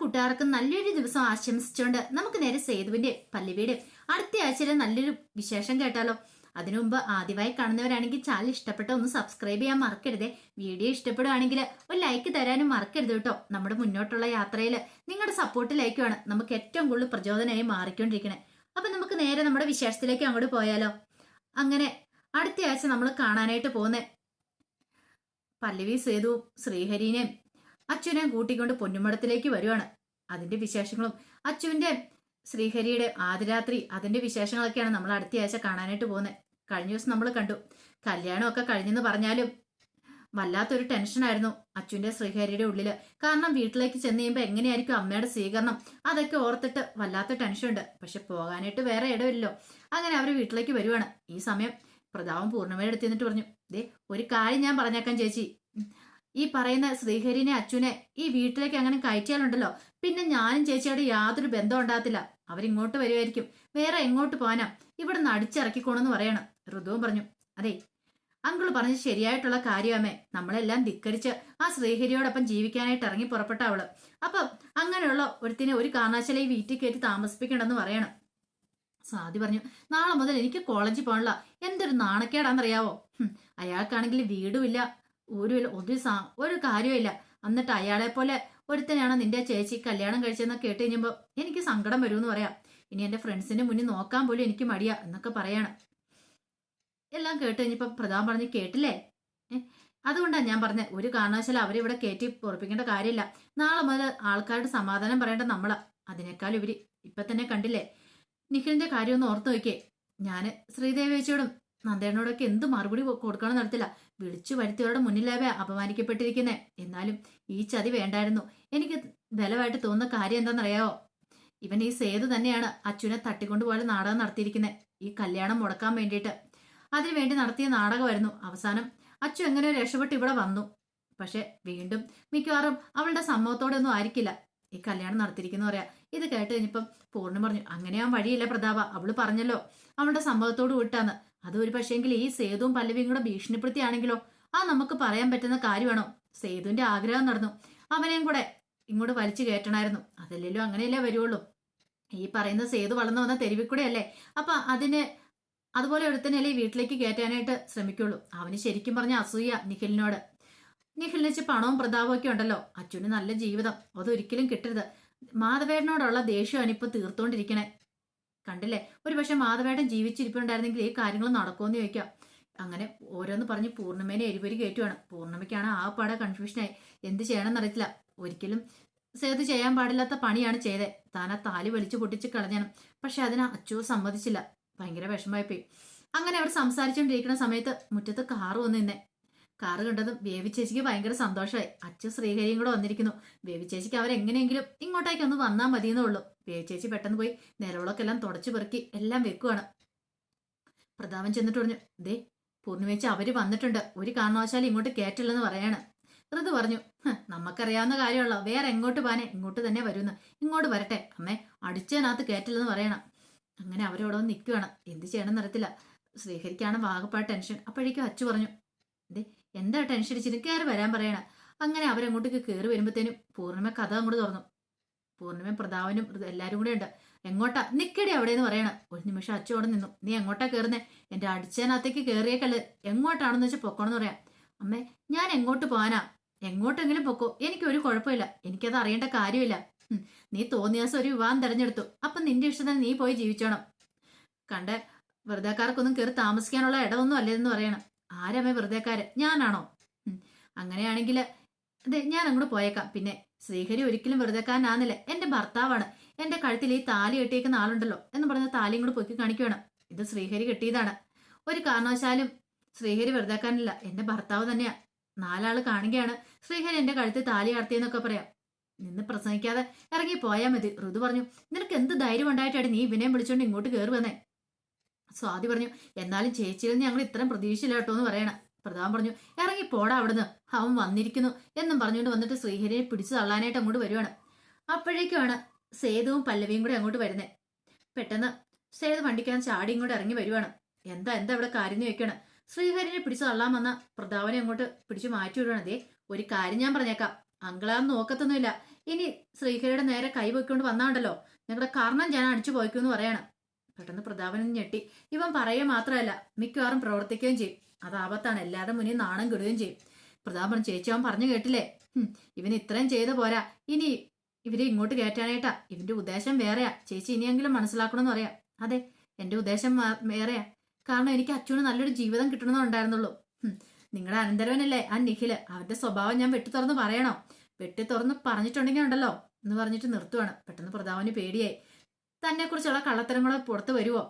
കൂട്ടുകാർക്കും നല്ലൊരു ദിവസം ആശംസിച്ചുകൊണ്ട് നമുക്ക് നേരെ സേതുവിന്റെ പല്ലുവീട് അടുത്ത ആഴ്ചയിലെ നല്ലൊരു വിശേഷം കേട്ടാലോ? അതിനു മുമ്പ് ആദ്യമായി കാണുന്നവരാണെങ്കിൽ ചാനൽ ഇഷ്ടപ്പെട്ട ഒന്ന് സബ്സ്ക്രൈബ് ചെയ്യാൻ മറക്കരുതേ. വീഡിയോ ഇഷ്ടപ്പെടുകയാണെങ്കിൽ ഒരു ലൈക്ക് തരാനും മറക്കരുത് കേട്ടോ. നമ്മുടെ മുന്നോട്ടുള്ള യാത്രയിൽ നിങ്ങളുടെ സപ്പോർട്ട് ലൈക്കുമാണ് നമുക്ക് ഏറ്റവും കൂടുതൽ പ്രചോദനമായി മാറിക്കൊണ്ടിരിക്കണേ. അപ്പൊ നമുക്ക് നേരെ നമ്മുടെ വിശേഷത്തിലേക്ക് അങ്ങോട്ട് പോയാലോ? അങ്ങനെ അടുത്ത ആഴ്ച നമ്മൾ കാണാനായിട്ട് പോകുന്നേ പല്ലവി സേതു ശ്രീഹരിനെയും അച്ഛനെയും കൂട്ടിക്കൊണ്ട് പൊന്നുമടത്തിലേക്ക് വരുവാണ്. അതിന്റെ വിശേഷങ്ങളും അച്ചുവിന്റെ ശ്രീഹരിയുടെ ആദിരാത്രി അതിന്റെ വിശേഷങ്ങളൊക്കെയാണ് നമ്മൾ അടുത്ത ആഴ്ച കാണാനായിട്ട് പോകുന്നത്. കഴിഞ്ഞ ദിവസം നമ്മൾ കണ്ടു. കല്യാണമൊക്കെ കഴിഞ്ഞെന്ന് പറഞ്ഞാലും വല്ലാത്തൊരു ടെൻഷനായിരുന്നു അച്ഛന്റെ ശ്രീഹരിയുടെ ഉള്ളിൽ കാരണം വീട്ടിലേക്ക് ചെന്ന് കഴിയുമ്പോൾ എങ്ങനെയായിരിക്കും അമ്മയുടെ സ്വീകരണം? അതൊക്കെ ഓർത്തിട്ട് വല്ലാത്ത ടെൻഷനുണ്ട് പക്ഷെ പോകാനായിട്ട് വേറെ ഇടമില്ലല്ലോ. അങ്ങനെ അവർ വീട്ടിലേക്ക് വരുവാണ്. ഈ സമയം പ്രതാപം പൂർണിമയുടെ അടുത്ത് നിന്നിട്ട് പറഞ്ഞു ദേ ഒരു കാര്യം ഞാൻ പറഞ്ഞേക്കാം ചേച്ചി. ഈ പറയുന്ന ശ്രീഹരിനെ അച്ഛനെ ഈ വീട്ടിലേക്ക് അങ്ങനെ കയറ്റിയാലുണ്ടല്ലോ. പിന്നെ ഞാനും ചേച്ചിയോട് യാതൊരു ബന്ധം ഉണ്ടാകത്തില്ല. അവരിങ്ങോട്ട് വരുമായിരിക്കും വേറെ എങ്ങോട്ട് പോകാനാ? ഇവിടെ നിന്ന് അടിച്ചിറക്കിക്കോണെന്ന് പറയണം. ഋതുവും പറഞ്ഞു അതെ അങ്കിൾ പറഞ്ഞ ശരിയായിട്ടുള്ള കാര്യമേ നമ്മളെല്ലാം ധിക്കരിച്ച് ആ ശ്രീഹരിയോടൊപ്പം ജീവിക്കാനായിട്ട് ഇറങ്ങി പുറപ്പെട്ട അവൾ. അപ്പം അങ്ങനെയുള്ള ഒരുത്തിനെ ഒരു കാരണവശാലും ഈ വീട്ടിൽ കയറ്റി താമസിപ്പിക്കണമെന്ന് പറയണം. സാദി പറഞ്ഞു നാളെ മുതൽ എനിക്ക് കോളേജിൽ പോകണില്ല എന്തൊരു നാണക്കേടാന്നറിയാവോ? അയാൾക്കാണെങ്കിൽ വീടുമില്ല. ഒരു ഒരു ഒരു കാര്യമില്ല എന്നിട്ട് അയാളെ പോലെ ഒരുത്തനെയാണ് നിന്റെ ചേച്ചി കല്യാണം കഴിച്ചതെന്ന് കേട്ട് കഴിഞ്ഞപ്പോൾ എനിക്ക് സങ്കടം വരുമെന്ന് പറയാം. ഇനി എന്റെ ഫ്രണ്ട്സിന്റെ മുന്നിൽ നോക്കാൻ പോലും എനിക്ക് മടിയാ എന്നൊക്കെ പറയാണ്. എല്ലാം കേട്ട് കഴിഞ്ഞപ്പോൾ പ്രധാൻ പറഞ്ഞ് കേട്ടില്ലേ? അതുകൊണ്ടാണ് ഞാൻ പറഞ്ഞത് ഒരു കാരണവശാലും അവരെ ഇവിടെ കയറ്റി പൊറപ്പിക്കേണ്ട കാര്യമില്ല. നാളെ മുതൽ ആൾക്കാരുടെ സമാധാനം പറയേണ്ട നമ്മളാ. അതിനേക്കാൾ ഇവർ ഇപ്പൊ തന്നെ കണ്ടില്ലേ? നിഖിലിന്റെ കാര്യം ഒന്ന് ഓർത്തു നോക്കിയേ. ഞാൻ ശ്രീദേവേച്ചിയോടും നന്ദേനോടൊക്കെ എന്ത് മറുപടി കൊടുക്കണം നടത്തില്ല. വിളിച്ചു വരുത്തിയവരുടെ മുന്നിലാവേ അപമാനിക്കപ്പെട്ടിരിക്കുന്നേ. എന്നാലും ഈ ചതി വേണ്ടായിരുന്നു. എനിക്ക് ബലമായിട്ട് തോന്നുന്ന കാര്യം എന്താണെന്നറിയാവോ? ഇവൻ ഈ സേതു തന്നെയാണ് അച്ഛനെ തട്ടിക്കൊണ്ടുപോലെ നാടകം നടത്തിയിരിക്കുന്നത് ഈ കല്യാണം മുടക്കാൻ വേണ്ടിയിട്ട്. അതിനുവേണ്ടി നടത്തിയ നാടകമായിരുന്നു അവസാനം. അച്ചു എങ്ങനെയോ രക്ഷപ്പെട്ട് ഇവിടെ വന്നു. പക്ഷെ വീണ്ടും മിക്കവാറും അവളുടെ സമ്മതത്തോടെ ഒന്നും ആയിരിക്കില്ല. ഈ കല്യാണം നടത്തിയിരിക്കുന്നു പറയാ. ഇത് കേട്ട് കഴിഞ്ഞപ്പം പൂർണം പറഞ്ഞു അങ്ങനെയാ വഴിയില്ല പ്രതാപ. അവൾ പറഞ്ഞല്ലോ. അവളുടെ സമ്മതത്തോട് വിട്ടാന്ന്. അത് ഒരു പക്ഷേങ്കിൽ ഈ സേതുവും പല്ലവിയും കൂടെ ഭീഷണിപ്പെടുത്തിയാണെങ്കിലോ? ആ നമുക്ക് പറയാൻ പറ്റുന്ന കാര്യമാണോ? സേതുവിന്റെ ആഗ്രഹം നടന്നു. അവനെയും കൂടെ ഇങ്ങോട്ട് വലിച്ചു കയറ്റണമായിരുന്നു അതല്ലല്ലോ അങ്ങനെയല്ലേ വരുവുള്ളൂ. ഈ പറയുന്ന സേതു വളർന്നു വന്ന തെരുവിക്കൂടെയല്ലേ അപ്പൊ അതിന് അതുപോലെ ഒരുത്തനല്ലേ വീട്ടിലേക്ക് കയറ്റാനായിട്ട് ശ്രമിക്കുള്ളൂ. അവന് ശരിക്കും പറഞ്ഞ അസൂയ നിഖിലിനോട്. നിഖിലിന് വെച്ച് പണവും പ്രതാപവും ഒക്കെ ഉണ്ടല്ലോ. അച്ഛന് നല്ല ജീവിതം. അതൊരിക്കലും കിട്ടരുത്. മാധവേടനോടുള്ള ദേഷ്യമാണ് ഇപ്പൊ തീർത്തോണ്ടിരിക്കണേ. കണ്ടില്ലേ? ഒരു പക്ഷെ മാധവേട്ടൻ ജീവിച്ചിരിപ്പുണ്ടായിരുന്നെങ്കിൽ ഈ കാര്യങ്ങൾ നടക്കുമെന്ന് ചോദിക്കാം. അങ്ങനെ ഓരോന്ന് പറഞ്ഞ് പൂർണിമേനെ എരിപൊരി കയറ്റുവാണ്. പൂർണിമയ്ക്കാണ് ആ പാടെ കൺഫ്യൂഷനായി എന്ത് ചെയ്യണമെന്ന് അറിയത്തില്ല ഒരിക്കലും സേതു ചെയ്യാൻ പാടില്ലാത്ത പണിയാണ് ചെയ്തത് താൻ ആ താലി വലിച്ചു പൊട്ടിച്ച് കളഞ്ഞാണ്. പക്ഷെ അതിന് അച്ചു സമ്മതിച്ചില്ല. ഭയങ്കര വിഷമമായിപ്പോയി. അങ്ങനെ അവർ സംസാരിച്ചുകൊണ്ടിരിക്കുന്ന സമയത്ത് മുറ്റത്ത് കാറ് വന്നു നിന്നെ. കാറ് കണ്ടതും ബേബി ചേച്ചിക്ക് ഭയങ്കര സന്തോഷമായി. അച്ചു ശ്രീഹരിയും കൂടെ വന്നിരിക്കുന്നു. ബേബി ചേച്ചിക്ക് അവരെങ്ങനെയെങ്കിലും ഇങ്ങോട്ടേക്ക് ഒന്ന് വന്നാൽ മതിയെന്നേ ഉള്ളൂ. ചേച്ചി പെട്ടെന്ന് പോയി നിലവിളൊക്കെ എല്ലാം തുടച്ചു പെറുക്കി എല്ലാം വെക്കുവാണ്. പ്രതാപൻ ചെന്നിട്ട് പറഞ്ഞു ദേ പൂർണിമേച്ച അവർ വന്നിട്ടുണ്ട്. ഒരു കാരണവശാലും ഇങ്ങോട്ട് കയറ്റില്ലെന്ന് പറയാണ്. ഋതു പറഞ്ഞു "ഹ്, നമുക്കറിയാവുന്ന കാര്യമുള്ള? വേറെ എങ്ങോട്ട് പോകാനെ? ഇങ്ങോട്ട് തന്നെ വരുന്നു. ഇങ്ങോട്ട് വരട്ടെ. അമ്മേ അടിച്ചതിനകത്ത് കയറ്റില്ലെന്ന് പറയണം. അങ്ങനെ അവരോട് വന്ന് നിൽക്കുകയാണ് എന്ത് ചെയ്യണമെന്ന് അറിയത്തില്ല. ശ്രീഹരിക്കാണ് വാഗപ്പാട് ടെൻഷൻ. അപ്പോഴേക്കും അച്ചു പറഞ്ഞു ദേ എന്താ ടെൻഷൻ? അടിച്ചിട്ട് കയറി വരാൻ പറയണം. അങ്ങനെ അവരങ്ങോട്ടേക്ക് കയറി വരുമ്പോഴത്തേനും പൂർണിമ കഥ അങ്ങോട്ട് തുറന്നു. പൂർണിമയും പ്രതാപനും എല്ലാവരും കൂടെ ഉണ്ട്. എങ്ങോട്ടാ? നിക്കടി അവിടെ എന്ന് പറയണം. ഒരു നിമിഷം അച്ചു അവിടെ നിന്നു. നീ എങ്ങോട്ടാ കയറുന്നേ എന്റെ അടിച്ചേനകത്തേക്ക് കയറിയേക്കല്ല് എങ്ങോട്ടാണെന്ന് വെച്ചാൽ പൊക്കോണെന്ന് പറയാം. അമ്മേ ഞാൻ എങ്ങോട്ട് പോകാനാ എങ്ങോട്ടെങ്കിലും പൊക്കോ. എനിക്ക് ഒരു കുഴപ്പമില്ല. എനിക്കത് അറിയേണ്ട കാര്യമില്ല. നീ തോന്നിയ ദിവസം ഒരു വിവാഹം തെരഞ്ഞെടുത്തു. അപ്പൊ നിന്റെ ഇഷ്ടത്തിന് നീ പോയി ജീവിച്ചോണം. കണ്ട് വെറുതെക്കാർക്കൊന്നും കയറി താമസിക്കാനുള്ള ഇടമൊന്നും അല്ലെന്ന് പറയണം. ആരമ്മേ വെറുതെക്കാര്? ഞാനാണോ? അങ്ങനെയാണെങ്കിൽ അതെ ഞാൻ അങ്ങോട്ട് പോയേക്കാം. പിന്നെ ശ്രീഹരി ഒരിക്കലും വെറുതെക്കാരനാന്നില്ല എന്റെ ഭർത്താവാണ്. എന്റെ കഴുത്തിൽ ഈ താലി കെട്ടിയേക്കുന്ന ആളുണ്ടല്ലോ എന്ന് പറഞ്ഞ താലിയും കൂടെ പൊക്കി കാണിക്കുകയാണ് ഇത് ശ്രീഹരി കെട്ടിയതാണ്. ഒരു കാരണവശാലും ശ്രീഹരി വെറുതെക്കാരനില്ല എന്റെ ഭർത്താവ് തന്നെയാ. നാലാൾ കാണുകയാണ്. ശ്രീഹരി എന്റെ കഴുത്തിൽ താലി ആർത്തിയെന്നൊക്കെ പറയാം. നിന്ന് പ്രസംഗിക്കാതെ ഇറങ്ങി പോയാൽ മതി. ഋതു പറഞ്ഞു നിനക്ക് എന്ത് ധൈര്യം ഉണ്ടായിട്ടാണ് നീ വിനയം വിളിച്ചോണ്ട് ഇങ്ങോട്ട് കയറി വന്നേ സ്വാതി പറഞ്ഞു എന്നാലും ചേച്ചിയിൽ നിന്ന് ഞങ്ങൾ ഇത്രയും പ്രതീക്ഷയില്ല കേട്ടോ എന്ന് പറയണം. പ്രതാപൻ പറഞ്ഞു ഇറങ്ങി പോടാ അവിടുന്ന്. അവൻ വന്നിരിക്കുന്നു എന്നും പറഞ്ഞുകൊണ്ട് വന്നിട്ട് ശ്രീഹരിയെ പിടിച്ചു തള്ളാനായിട്ട് അങ്ങോട്ട് വരുവാണ്. അപ്പോഴേക്കുമാണ് സേതുവും പല്ലവിയും കൂടെ അങ്ങോട്ട് വരുന്നത് പെട്ടെന്ന് സേതു വണ്ടിക്കാൻ ചാടിയും ഇങ്ങോട്ട് ഇറങ്ങി വരുവാണ്. എന്താ എന്താ ഇവിടെ കാര്യം? വെക്കണം ശ്രീഹരിനെ പിടിച്ചു തള്ളാൻ വന്ന പ്രതാപനെ അങ്ങോട്ട് പിടിച്ചു മാറ്റി വിടുവാണ്. ഒരു കാര്യം ഞാൻ പറഞ്ഞേക്കാം. അങ്കിളാന്ന് നോക്കത്തൊന്നുമില്ല. ഇനി ശ്രീഹരിയുടെ നേരെ കൈ പൊയ്ക്കൊണ്ട് വന്നാണ്ടല്ലോ. ഞങ്ങളുടെ കർണം ഞാൻ അടിച്ചു പോയിക്കുമെന്ന് പറയണം. പെട്ടെന്ന് പ്രതാപനും ഞെട്ടി. ഇവൻ പറയുക മാത്രമല്ല മിക്കവാറും പ്രവർത്തിക്കുകയും ചെയ്യും. അത് ആപത്താണ്. എല്ലാവരുടെ മുന്നിൽ നാണം കെടുകയും ചെയ്യും. പ്രതാപൻ ചേച്ചി അവൻ പറഞ്ഞു കേട്ടില്ലേ? ഇവൻ ഇത്രയും ചെയ്ത പോരാ. ഇനി ഇവരെ ഇങ്ങോട്ട് കയറ്റാനായിട്ടാ. ഇവന്റെ ഉദ്ദേശം വേറെയാ. ചേച്ചി ഇനിയെങ്കിലും മനസ്സിലാക്കണമെന്ന് പറയാം. അതെ എന്റെ ഉദ്ദേശം വേറെയാ. കാരണം എനിക്ക് അച്ഛന് നല്ലൊരു ജീവിതം കിട്ടണമെന്നുണ്ടായിരുന്നുള്ളൂ നിങ്ങളുടെ അനന്തരവനല്ലേ? ആ നിഖിൽ. അവന്റെ സ്വഭാവം ഞാൻ വെട്ടി തുറന്ന് പറയണോ? വെട്ടി തുറന്ന് പറഞ്ഞിട്ടുണ്ടെങ്കിൽ ഉണ്ടല്ലോ എന്ന് പറഞ്ഞിട്ട് നിർത്തുവാണ്. പെട്ടെന്ന് പ്രതാപന് പേടിയായി. തന്നെ കുറിച്ചുള്ള കള്ളത്തരങ്ങൾ പുറത്ത് വരുവോ?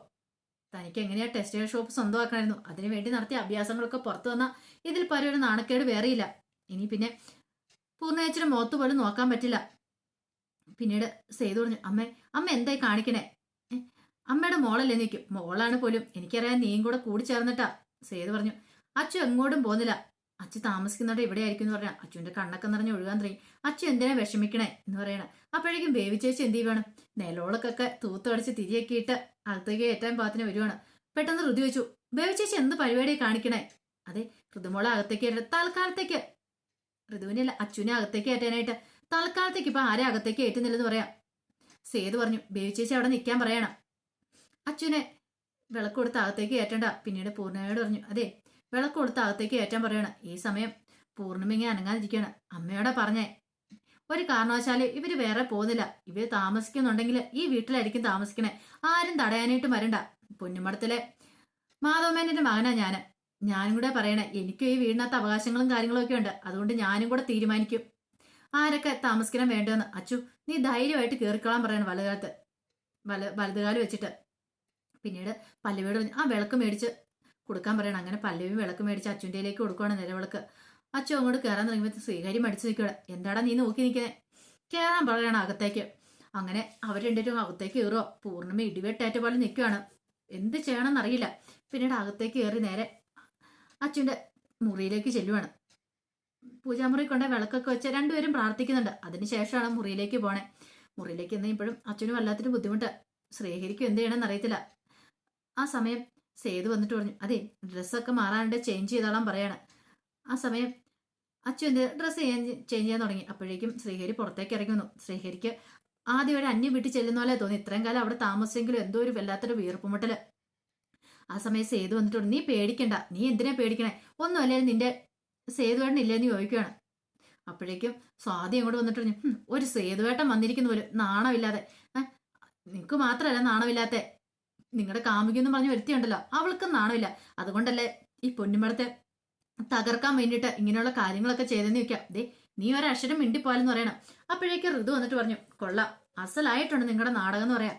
തനിക്ക് എങ്ങനെയാ ടെക്സ്റ്റൈൽ ഷോപ്പ് സ്വന്തമാക്കണമായിരുന്നു. അതിനു വേണ്ടി നടത്തിയ അഭ്യാസങ്ങളൊക്കെ പുറത്തു വന്ന ഇതിൽ പല ഒരു നാണക്കേട് വേറെയില്ല. ഇനി പിന്നെ പൂർണയച്ചിന് മുഖത്ത് പോലും നോക്കാൻ പറ്റില്ല. പിന്നീട് സേതു പറഞ്ഞു അമ്മ അമ്മ എന്തായി കാണിക്കണേ? "ഏ, അമ്മയുടെ മോളല്ലേ നിൽക്കും മോളാണ് പോലും. എനിക്കറിയാൻ നീയും കൂടെ കൂടി ചേർന്നിട്ടാ. സേതു പറഞ്ഞു അച്ഛൻ എങ്ങോട്ടും പോകുന്നില്ല. അച്ചു താമസിക്കുന്നുണ്ട് ഇവിടെ ആയിരിക്കും എന്ന് പറഞ്ഞാൽ അച്ഛന്റെ കണ്ണൊക്കെ നിറഞ്ഞ് ഒഴുകാൻ തുടങ്ങി. അച്ഛൻ എന്തിനാ വിഷമിക്കണേ? എന്ന് പറയണം. അപ്പോഴേക്കും ബേബി ചേച്ചി എന്ത് ചെയ്യണം നിലവിളക്കൊക്കെ തൂത്തടിച്ച് തിരിയൊക്കെ ഇട്ട് അകത്തേക്ക് ഏറ്റാൻ പാത്തിന് വരുവാണ്. പെട്ടെന്ന് ഋതു വെച്ചു ബേബി ചേച്ചി എന്ത് പരിപാടി കാണിക്കണേ? അതെ ഋതുമോളെ അകത്തേക്ക് കയറ്റ തൽക്കാലത്തേക്ക്. ഋതുവിനെ അല്ല അച്ഛനെ അകത്തേക്ക് ഏറ്റാനായിട്ട് തൽക്കാലത്തേക്ക് ഇപ്പൊ ആരെ അകത്തേക്ക് ഏറ്റുന്നില്ലെന്ന് പറയാം. സേതു പറഞ്ഞു ബേബി ചേച്ചി അവിടെ നിൽക്കാൻ പറയണം. അച്ഛനെ വിളക്ക് കൊടുത്ത് അകത്തേക്ക് ഏറ്റണ്ട പിന്നീട് പൂർണയോട് പറഞ്ഞു അതെ വിളക്ക് കൊടുത്ത് അകത്തേക്ക് കയറ്റാൻ പറയണം. ഈ സമയം പൂർണിമിങ്ങി അനങ്ങാതിരിക്കുകയാണ്. അമ്മയോടെ പറഞ്ഞേ. ഒരു കാരണവശാലും ഇവർ വേറെ പോകുന്നില്ല. ഇവർ താമസിക്കുന്നുണ്ടെങ്കിൽ ഈ വീട്ടിലായിരിക്കും താമസിക്കണേ. ആരും തടയാനായിട്ട് വരണ്ട. പൊന്നുമടത്തിലെ മാധവമേനന്റെ മകനാ ഞാൻ. ഞാനും കൂടെ പറയണേ എനിക്കും ഈ വീടിനകത്ത് അവകാശങ്ങളും കാര്യങ്ങളും ഒക്കെ ഉണ്ട്. അതുകൊണ്ട് ഞാനും കൂടെ തീരുമാനിക്കും. ആരൊക്കെ താമസിക്കണം വേണ്ടതെന്ന് അച്ചു നീ ധൈര്യമായിട്ട് കേറിക്കളാൻ പറയണം വലതുകാലത്ത് വല വലതുകാലം വെച്ചിട്ട്. പിന്നീട് പല്ലവിയോട് ആ വിളക്ക് മേടിച്ച് കൊടുക്കാൻ പറയണം. അങ്ങനെ പല്ലവി വിളക്ക് മേടിച്ച് അച്ഛന്റെയിലേക്ക് കൊടുക്കുവാണ് നിലവിളക്ക്. അച്ഛൻ അങ്ങോട്ട് കയറാൻ തുടങ്ങിയപ്പോൾ ശ്രീഹരി മടിച്ചു നിൽക്കുകയാണ് എന്താടാ നീ നോക്കി നിൽക്കുന്നത് കയറാൻ പറയണം അകത്തേക്ക്. അങ്ങനെ അവർ രണ്ടുപേരും അകത്തേക്ക് കയറുക പൂർണിമ ഇടിവെട്ടേറ്റ പോലെ നിൽക്കുകയാണ് എന്ത് ചെയ്യണമെന്ന് അറിയില്ല പിന്നീട് അകത്തേക്ക് കയറി നേരെ അച്ഛന്റെ മുറിയിലേക്ക് ചെല്ലുവാണ്. പൂജാമുറി കൊണ്ട് വിളക്കൊക്കെ വെച്ച് രണ്ടുപേരും പ്രാർത്ഥിക്കുന്നുണ്ട്. അതിനുശേഷമാണ് മുറിയിലേക്ക് പോണേ. മുറിയിലേക്ക് ഇപ്പോഴും അച്ഛനും വല്ലാത്തൊരു ബുദ്ധിമുട്ട്. ശ്രീഹരിക്കും എന്ത് ചെയ്യണമെന്ന് അറിയത്തില്ല ആ സമയം സേതു വന്നിട്ട് പറഞ്ഞു അതെ ഡ്രസ്സൊക്കെ മാറാനുണ്ട് ചേഞ്ച് ചെയ്തോളാൻ പറയാണ്. ആ സമയം അച്ഛൻ എന്ത് ഡ്രസ്സ് ചേഞ്ച് ചെയ്യാൻ തുടങ്ങി. അപ്പോഴേക്കും ശ്രീഹരി പുറത്തേക്ക് ഇറങ്ങി വന്നു ശ്രീഹരിക്ക് ആദ്യം ഒരു അന്യം വീട്ടിൽ ചെല്ലുന്ന പോലെ തോന്നി. ഇത്രയും കാലം അവിടെ താമസിച്ചെങ്കിലും എന്തോ ഒരു വല്ലാത്തൊരു വീർപ്പുമുട്ടൽ ആ സമയം സേതു വന്നിട്ടുണ്ട് നീ പേടിക്കണ്ട നീ എന്തിനാ പേടിക്കണേ? ഒന്നുമല്ലേ നിന്റെ സേതുവേട്ടൻ ഇല്ലെന്ന് ചോദിക്കുകയാണ് അപ്പോഴേക്കും സ്വാതി അങ്ങോട്ട് വന്നിട്ട് പറഞ്ഞു "ഹും, ഒരു സേതുവേട്ടൻ വന്നിരിക്കുന്ന പോലും നാണമില്ലാതെ നിനക്ക് മാത്രമല്ല നാണമില്ലാത്ത നിങ്ങളുടെ കാമുകിയൊന്നും പറഞ്ഞു വരുത്തിയുണ്ടല്ലോ. അവൾക്ക് നാണമില്ല. അതുകൊണ്ടല്ലേ ഈ പൊന്നുമടത്തെ തകർക്കാൻ വേണ്ടിയിട്ട് ഇങ്ങനെയുള്ള കാര്യങ്ങളൊക്കെ ചെയ്തെന്ന് വെക്കാം ദേ നീ ഒരക്ഷരം മിണ്ടിപ്പോയാലെന്ന് പറയണം. അപ്പോഴേക്ക് ഋതു വന്നിട്ട് പറഞ്ഞു കൊള്ളാം. അസലായിട്ടുണ്ട് നിങ്ങളുടെ നാടകം എന്ന് പറയാം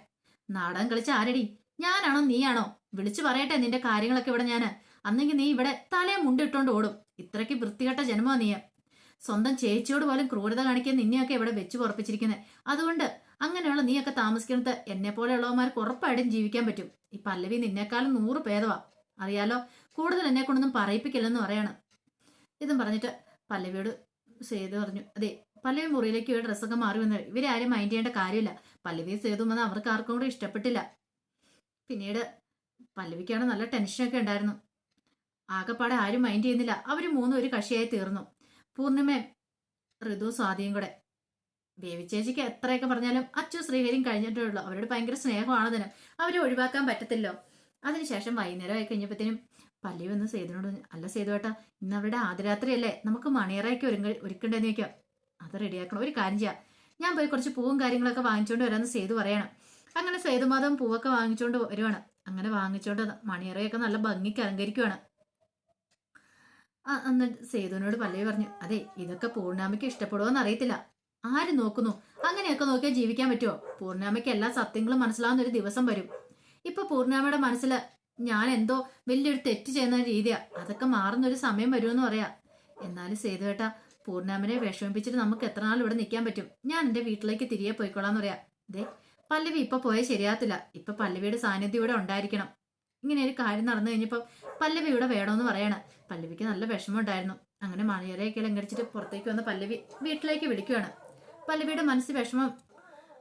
നാടകം കളിച്ച ആരടി? ഞാനാണോ നീയാണോ? വിളിച്ചു പറയട്ടെ നിന്റെ കാര്യങ്ങളൊക്കെ ഇവിടെ ഞാൻ അന്നെങ്കിൽ നീ ഇവിടെ തലയെ മുണ്ടിട്ടോണ്ട് ഓടും. ഇത്രയ്ക്ക് വൃത്തികെട്ട ജന്മോ നീയ. സ്വന്തം ചേച്ചിയോട് പോലും ക്രൂരത കാണിക്കാൻ നിന്നെയൊക്കെ ഇവിടെ വെച്ചു പുറപ്പിച്ചിരിക്കുന്നത് അതുകൊണ്ട് അങ്ങനെയുള്ള നീയൊക്കെ താമസിക്കുന്നത് എന്നെ പോലെയുള്ളവന്മാർക്ക് ഉറപ്പായിട്ടും ജീവിക്കാൻ പറ്റും. ഈ പല്ലവി നിന്നേക്കാളും നൂറ് ഭേദവാ. അറിയാലോ കൂടുതൽ എന്നെ കൊണ്ടൊന്നും പറയിപ്പിക്കില്ലെന്ന് പറയാണ്. ഇതും പറഞ്ഞിട്ട് പല്ലവിയോട് സേതു പറഞ്ഞു അതെ പല്ലവി മുറിയിലേക്ക് പോയി ഡ്രസ്സൊക്കെ മാറി വന്നു ഇവരെ ആരും മൈൻഡ് ചെയ്യേണ്ട കാര്യമില്ല. പല്ലവി സേതു വന്ന് അവർക്ക് ആർക്കും കൂടെ ഇഷ്ടപ്പെട്ടില്ല. പിന്നീട് പല്ലവിക്കാണ് നല്ല ടെൻഷനൊക്കെ ഉണ്ടായിരുന്നു. ആകെപ്പാടെ ആരും മൈൻഡ് ചെയ്യുന്നില്ല. അവർ മൂന്നും ഒരു കക്ഷിയായി തീർന്നു. പൂർണിമയും ഋതു സ്വാതിയും കൂടെ. ബേബി ചേച്ചിക്ക് എത്രയൊക്കെ പറഞ്ഞാലും അച്ചു ശ്രീഹരിയും കഴിഞ്ഞിട്ടേ ഉള്ളൂ അവരോട് ഭയങ്കര സ്നേഹമാണ് അതിന്. അവരെ ഒഴിവാക്കാൻ പറ്റത്തില്ലോ. അതിനുശേഷം വൈകുന്നേരം ആയി കഴിഞ്ഞപ്പോഴത്തേനും പല്ലി വന്ന് സേതുനോട് അല്ല സേതുവേട്ടാ ഇന്ന് അവരുടെ ആദ്യരാത്രിയല്ലേ. നമുക്ക് മണിയറയ്ക്ക് ഒരുങ്ങ ഒരുക്കണ്ടെന്ന് വെക്കാം അത് റെഡിയാക്കണം. ഒരു കാര്യം ചെയ്യാം. ഞാൻ പോയി കുറച്ച് പൂവും കാര്യങ്ങളൊക്കെ വാങ്ങിച്ചുകൊണ്ട് വരാമെന്ന് സേതു പറയണം. അങ്ങനെ സേതുമാധവൻ പൂവൊക്കെ വാങ്ങിച്ചുകൊണ്ട് വരുവാണ്. അങ്ങനെ വാങ്ങിച്ചുകൊണ്ട് മണിയറയൊക്കെ നല്ല ഭംഗിക്ക് അലങ്കരിക്കുവാണ്. അന്ന് സേതുവിനോട് പല്ലവി പറഞ്ഞു അതെ ഇതൊക്കെ പൂർണാമയ്ക്ക് ഇഷ്ടപ്പെടുമോന്ന് അറിയത്തില്ല. ആര് നോക്കുന്നു? അങ്ങനെയൊക്കെ നോക്കിയാൽ ജീവിക്കാൻ പറ്റുമോ പൂർണാമയ്ക്ക് എല്ലാ സത്യങ്ങളും മനസ്സിലാവുന്ന ഒരു ദിവസം വരും. ഇപ്പൊ പൂർണാമയുടെ മനസ്സിൽ ഞാൻ എന്തോ വലിയൊരു തെറ്റ് ചെയ്യുന്ന രീതിയാ. അതൊക്കെ മാറുന്ന ഒരു സമയം വരുമെന്ന് പറയാ. എന്നാലും സേതുവേട്ട പൂർണാമനെ വിഷമിപ്പിച്ചിട്ട് നമുക്ക് എത്ര നാൾ ഇവിടെ നിൽക്കാൻ പറ്റും? ഞാൻ എന്റെ വീട്ടിലേക്ക് തിരികെ പോയിക്കോളാന്ന് പറയാ. ദേ പല്ലവി ഇപ്പൊ പോയാൽ ശരിയാത്തില്ല ഇപ്പൊ പല്ലവിയുടെ സാന്നിധ്യം ഇവിടെ ഉണ്ടായിരിക്കണം. ഇങ്ങനെ ഒരു കാര്യം നടന്നു കഴിഞ്ഞപ്പോൾ പല്ലവി ഇവിടെ വേണമെന്ന് പറയാണ്. പല്ലവിക്ക് നല്ല വിഷമം ഉണ്ടായിരുന്നു. അങ്ങനെ മണിയറയൊക്കെ ലംഘടിച്ചിട്ട് പുറത്തേക്ക് വന്ന പല്ലവി വീട്ടിലേക്ക് വിളിക്കുവാണ്. പല്ലവിയുടെ മനസ്സിൽ വിഷമം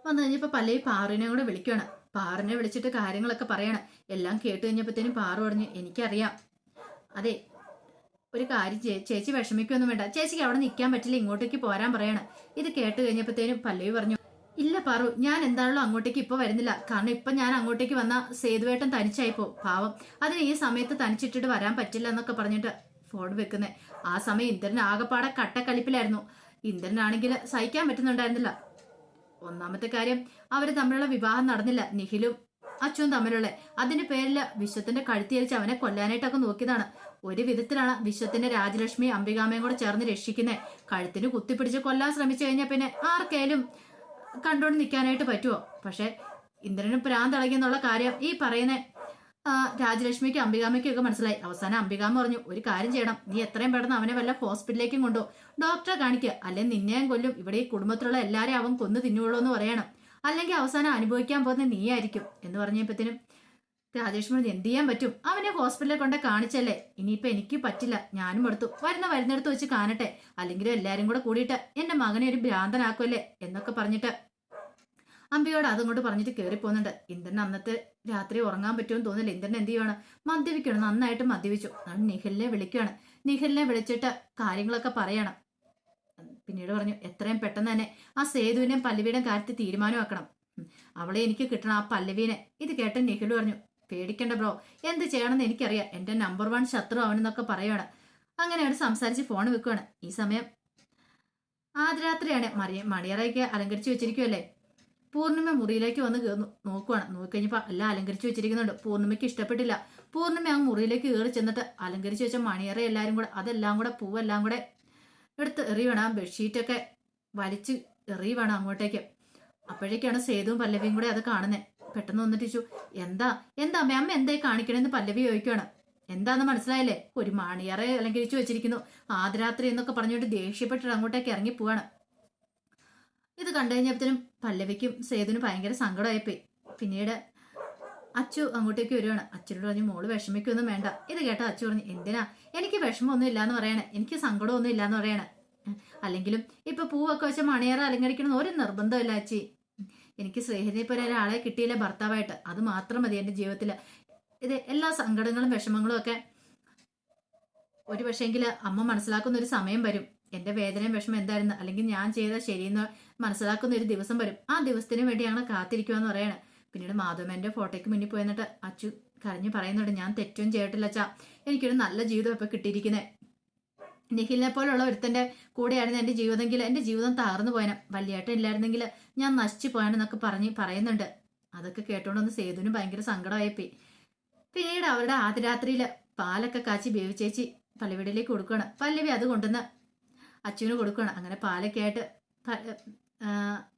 വന്നു കഴിഞ്ഞപ്പോൾ പല്ലവി പാറുവിനെ കൂടെ വിളിക്കുകയാണ് പാറിനെ വിളിച്ചിട്ട് കാര്യങ്ങളൊക്കെ പറയണം. എല്ലാം കേട്ട് കഴിഞ്ഞപ്പോഴത്തേനും പാറു പറഞ്ഞു എനിക്കറിയാം. അതെ ഒരു കാര്യം ചേച്ചി വിഷമിക്കൊന്നും വേണ്ട. ചേച്ചിക്ക് അവിടെ നിൽക്കാൻ പറ്റില്ല ഇങ്ങോട്ടേക്ക് പോരാൻ പറയണം. ഇത് കേട്ട് കഴിഞ്ഞപ്പോഴത്തേനും പല്ലവി പറഞ്ഞു ഇല്ല പാറു ഞാൻ എന്താണല്ലോ അങ്ങോട്ടേക്ക് ഇപ്പൊ വരുന്നില്ല. കാരണം ഇപ്പൊ ഞാൻ അങ്ങോട്ടേക്ക് വന്ന സേതുവേട്ടൻ തനിച്ചായിപ്പോ പാവം. അതിന് ഈ സമയത്ത് തനിച്ചിട്ടിട്ട് വരാൻ പറ്റില്ല എന്നൊക്കെ പറഞ്ഞിട്ട് ഫോൺ വെക്കുന്നേ. ആ സമയം ഇന്ദ്രൻ ആകെപ്പാടെ കട്ടക്കളിപ്പിലായിരുന്നു ഇന്ദ്രനാണെങ്കിൽ സഹിക്കാൻ പറ്റുന്നുണ്ടായിരുന്നില്ല. ഒന്നാമത്തെ കാര്യം അവർ തമ്മിലുള്ള വിവാഹം നടന്നില്ല. നിഖിലും അച്ഛനും തമ്മിലുള്ള അതിന്റെ പേരിൽ വിശ്വത്തിന്റെ കഴുത്തിയരിച്ച് അവനെ കൊല്ലാനായിട്ടൊക്കെ നോക്കിയതാണ്. ഒരു വിധത്തിലാണ് വിശ്വത്തിന്റെ രാജലക്ഷ്മി അംബികാമയും കൂടെ ചേർന്ന് രക്ഷിക്കുന്നത് കഴുത്തിന് കുത്തിപ്പിടിച്ച് കൊല്ലാൻ ശ്രമിച്ചു കഴിഞ്ഞാൽ പിന്നെ ആർക്കേലും കണ്ടോണ്ട് നിൽക്കാനായിട്ട് പറ്റുമോ പക്ഷെ ഇന്ദ്രന് പ്രാന്തളകിയെന്നുള്ള കാര്യം ഈ പറയുന്ന രാജലക്ഷ്മിക്ക് അംബികാമ്മയ്ക്കൊക്കെ മനസ്സിലായി. അവസാനം അംബികാമ പറഞ്ഞു ഒരു കാര്യം ചെയ്യണം. നീ എത്രയും പെട്ടെന്ന് അവനെ വല്ല ഹോസ്പിറ്റലിലേക്കും കൊണ്ടു. ഡോക്ടറെ കാണിക്കുക അല്ലെങ്കിൽ നിന്നെയും കൊല്ലും. ഇവിടെ ഈ കുടുംബത്തിലുള്ള എല്ലാരെയും അവൻ കൊന്നു തിന്നുള്ളൂ എന്ന് പറയണം. അല്ലെങ്കിൽ അവസാനം അനുഭവിക്കാൻ പോകുന്ന നീയായിരിക്കും. എന്ന് പറഞ്ഞപ്പോഴത്തേനും രാജേഷ് പറഞ്ഞു എന്ത് ചെയ്യാൻ പറ്റും? അവനെ ഹോസ്പിറ്റലിൽ കൊണ്ട് കാണിച്ചല്ലേ. ഇനിയിപ്പോ എനിക്ക് പറ്റില്ല. ഞാനും എടുത്തു. വരുന്ന വരുന്നിടത്ത് വെച്ച് കാണട്ടെ. അല്ലെങ്കിലും എല്ലാരും കൂടെ കൂടിയിട്ട് എന്റെ മകനെ ഒരു ഭ്രാന്തനാക്കുമല്ലേ എന്നൊക്കെ പറഞ്ഞിട്ട് അമ്പിയോട് അതുകൊണ്ട് പറഞ്ഞിട്ട് കയറി പോകുന്നുണ്ട് ഇന്ദ്രൻ അന്നത്തെ രാത്രി ഉറങ്ങാൻ പറ്റുമെന്ന് തോന്നില്ല ഇന്ദ്രൻ എന്ത് ചെയ്യുവാണ്? മദ്യപിക്കണം നന്നായിട്ട് മദ്യപിച്ചു. അതാണ് നിഖിലിനെ വിളിക്കുകയാണ്. നിഖിലിനെ വിളിച്ചിട്ട് കാര്യങ്ങളൊക്കെ പറയണം. പിന്നീട് പറഞ്ഞു എത്രയും പെട്ടെന്ന് തന്നെ ആ സേതുവിനെയും പല്ലവിയുടെയും കാര്യത്തിൽ തീരുമാനമാക്കണം. അവളെ എനിക്ക് കിട്ടണം ആ പല്ലവീനെ. ഇത് കേട്ട നിഖിൽ പറഞ്ഞു പേടിക്കണ്ട ബ്രോ. എന്ത് ചെയ്യണമെന്ന് എനിക്കറിയാം. എന്റെ നമ്പർ വൺ ശത്രു അവനെന്നൊക്കെ പറയുവാണ്. അങ്ങനെയാണ് സംസാരിച്ച് ഫോൺ വെക്കുകയാണ് ഈ സമയം ആദ്യരാത്രിയാണ്. മറിയ മണിയറയ്ക്ക് അലങ്കരിച്ചു വെച്ചിരിക്കുമല്ലേ പൂർണിമ മുറിയിലേക്ക് വന്ന് നോക്കുവാണ്. നോക്കിക്കഴിഞ്ഞപ്പോൾ എല്ലാം അലങ്കരിച്ചു വെച്ചിരിക്കുന്നുണ്ട്. പൂർണിമയ്ക്ക് ഇഷ്ടപ്പെട്ടില്ല. പൂർണിമ ആ മുറിയിലേക്ക് കയറി ചെന്നിട്ട് അലങ്കരിച്ചു വെച്ച മണിയറ എല്ലാരും കൂടെ അതെല്ലാം കൂടെ പൂവെല്ലാം കൂടെ എടുത്ത് എറിയണം. ആ ബെഡ്ഷീറ്റൊക്കെ വലിച്ച് എറിയുവാണ് അങ്ങോട്ടേക്ക്. അപ്പോഴേക്കാണ് സേതുവും പല്ലവിയും കൂടെ അത് കാണുന്നത് പെട്ടെന്ന് വന്നിട്ട് ചോദിച്ചു എന്താ? എന്താ അമ്മ? അമ്മ എന്തായി കാണിക്കണമെന്ന് പല്ലവി ചോദിക്കുവാണ്. എന്താന്ന് മനസ്സിലായില്ലേ? ഒരു മണിയറ അലങ്കരിച്ചു വെച്ചിരിക്കുന്നു. ആദ്യരാത്രി എന്നൊക്കെ പറഞ്ഞുകൊണ്ട് ദേഷ്യപ്പെട്ടിട്ട് അങ്ങോട്ടേക്ക് ഇറങ്ങി പോവാണ്. ഇത് കണ്ടു കഴിഞ്ഞപ്പോഴത്തേനും പല്ലവിക്കും സേതുവിനും ഭയങ്കര സങ്കടമായിപ്പോയി. പിന്നീട് അച്ചു അങ്ങോട്ടേക്ക് വരുവാണ് അച്ഛനോട് പറഞ്ഞു മോൾ വിഷമിക്കൊന്നും വേണ്ട. ഇത് കേട്ട അച്ചു പറഞ്ഞു എന്തിനാ? എനിക്ക് വിഷമമൊന്നും ഇല്ലാന്ന് പറയണേ. എനിക്ക് സങ്കടമൊന്നും ഇല്ലാന്ന് പറയണേ. അല്ലെങ്കിലും ഇപ്പൊ പൂവൊക്കെ വെച്ച മണിയേറെ അലങ്കരിക്കണം ഒരു നിർബന്ധമില്ല അച്ചി. എനിക്ക് സ്നേഹിതനെ പോലെ ഒരാളെ കിട്ടിയില്ല ഭർത്താവായിട്ട്. അത് മാത്രം മതി എന്റെ ജീവിതത്തിൽ ഇത് എല്ലാ സങ്കടങ്ങളും വിഷമങ്ങളും ഒക്കെ ഒരു പക്ഷേങ്കിൽ അമ്മ മനസ്സിലാക്കുന്ന ഒരു സമയം വരും. എന്റെ വേദനയും വിഷമം എന്തായിരുന്നു? അല്ലെങ്കിൽ ഞാൻ ചെയ്ത ശരിയെന്ന് മനസ്സിലാക്കുന്ന ഒരു ദിവസം വരും. ആ ദിവസത്തിന് വേണ്ടിയാണ് കാത്തിരിക്കുക എന്ന് പറയാണ്. പിന്നീട് മാധവന്റെ ഫോട്ടോയ്ക്ക് മുന്നിൽ പോയി എന്നിട്ട് അച്ചു കരഞ്ഞു പറയുന്നുണ്ട് ഞാൻ തെറ്റും ചെയ്തിട്ടില്ല അച്ഛാ. എനിക്കൊരു നല്ല ജീവിതം ഇപ്പൊ കിട്ടിയിരിക്കുന്നത് നിഖിലിനെ പോലുള്ള ഒരുത്തന്റെ കൂടെയായിരുന്നു എന്റെ ജീവിതമെങ്കിൽ എന്റെ ജീവിതം തകർന്നു പോയനെ. വലിയേട്ടൻ ഇല്ലായിരുന്നെങ്കിൽ ഞാൻ നശിച്ചു പോയാണെന്നൊക്കെ പറഞ്ഞ് പറയുന്നുണ്ട്. അതൊക്കെ കേട്ടോണ്ടൊന്ന് സേതുവിന് ഭയങ്കര സങ്കടമായിപ്പോയി. പിന്നീട് അവരുടെ ആദ്യരാത്രിയിൽ പാലൊക്കെ കാച്ചി ബേവിച്ചേച്ചി പള്ളിവീടിലേക്ക് കൊടുക്കുകയാണ് പല്ലവി അത് കൊണ്ടുവന്ന് അച്ചുവിന് കൊടുക്കുകയാണ് അങ്ങനെ പാലൊക്കെ ആയിട്ട്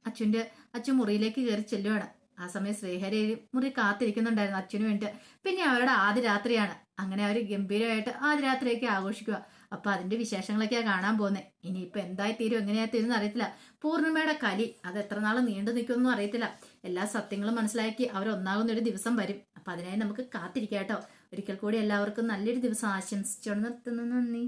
അച്ചുവിന്റെ അച്ഛൻ മുറിയിലേക്ക് കയറി ചെല്ലുവാണ്. ആ സമയം ശ്രീഹരി മുറി കാത്തിരിക്കുന്നുണ്ടായിരുന്നു അച്ഛനു വേണ്ടിയിട്ട്. പിന്നെ അവരുടെ ആദ്യ രാത്രിയാണ് അങ്ങനെ അവർ ഗംഭീരമായിട്ട് ആദ്യ രാത്രിയൊക്കെ ആഘോഷിക്കുക അപ്പൊ അതിന്റെ വിശേഷങ്ങളൊക്കെയാ കാണാൻ പോകുന്നത് ഇനിയിപ്പോ എന്തായി തീരും എങ്ങനെയാ തീരുമെന്ന് അറിയത്തില്ല. പൂർണിമയുടെ കലി അത് എത്ര നാൾ നീണ്ടു നിൽക്കുമെന്നും അറിയത്തില്ല. എല്ലാ സത്യങ്ങളും മനസ്സിലാക്കി അവർ ഒന്നാകുന്ന ഒരു ദിവസം വരും. അപ്പൊ അതിനായി നമുക്ക് കാത്തിരിക്കാം കേട്ടോ. ഒരിക്കൽ കൂടി എല്ലാവർക്കും നല്ലൊരു ദിവസം ആശംസിച്ചോണ്ട് നിർത്തുന്നു. നന്ദി.